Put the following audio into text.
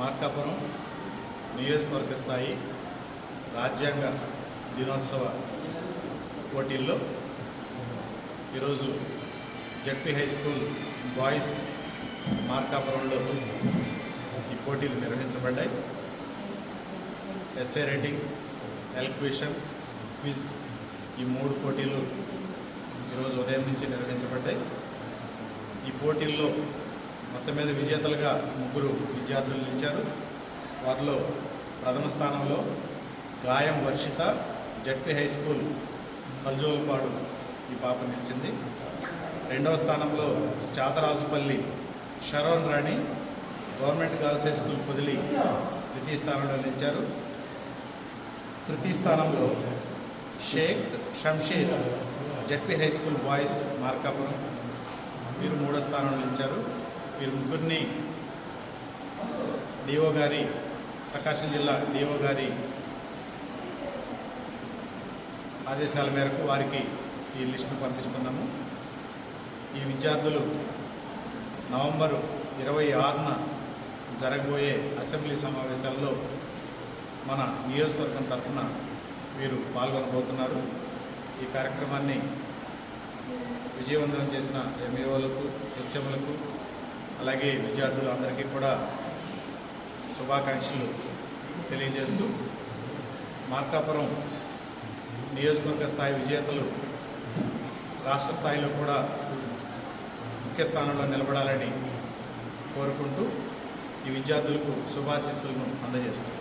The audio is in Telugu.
మార్కాపురం నియోజకవర్గ స్థాయి రాజ్యాంగ దినోత్సవ పోటీల్లో ఈరోజు జడ్పీ హై స్కూల్ బాయ్స్ మార్కాపురంలో ఈ పోటీలు నిర్వహించబడ్డాయి. ఎస్ఏ రైటింగ్ ఎలక్విషన్ క్విజ్ ఈ మూడు పోటీలు ఈరోజు ఉదయం నుంచి నిర్వహించబడ్డాయి. ఈ పోటీల్లో మొత్తం మీద విజేతలుగా ముగ్గురు విద్యార్థులు నిలిచారు. వారిలో ప్రథమ స్థానంలో Gayam Varshita ZP high school Kaljolapadu ఈ పాప నిలిచింది. రెండవ స్థానంలో Chatarajupalli Sharon Rani government girls high school Podili ద్వితీయ స్థానంలో నిలిచారు. తృతీయ స్థానంలో Sheikh Shamsheer ZP high school boys Markapuram. వీరు మూడో స్థానంలో నిలిచారు. వీరు ముగ్గురిని డిఓ గారి ప్రకాశం జిల్లా డిఓ గారి ఆదేశాల మేరకు వారికి ఈ లిస్టును పంపిస్తున్నాము. ఈ విద్యార్థులు నవంబరు ఇరవై ఆరున జరగబోయే అసెంబ్లీ సమావేశాల్లో మన నియోజకవర్గం తరఫున వీరు పాల్గొనబోతున్నారు. ఈ కార్యక్రమాన్ని విజయవంతం చేసిన ఎంఏఓలకు హెచ్ఎంలకు అలాగే విద్యార్థులందరికీ కూడా శుభాకాంక్షలు తెలియజేస్తూ మార్కాపురం నియోజకవర్గ స్థాయి విజేతలు రాష్ట్ర స్థాయిలో కూడా ముఖ్య స్థానంలో నిలబడాలని కోరుకుంటూ ఈ విద్యార్థులకు శుభాశీస్సులను అందజేస్తాను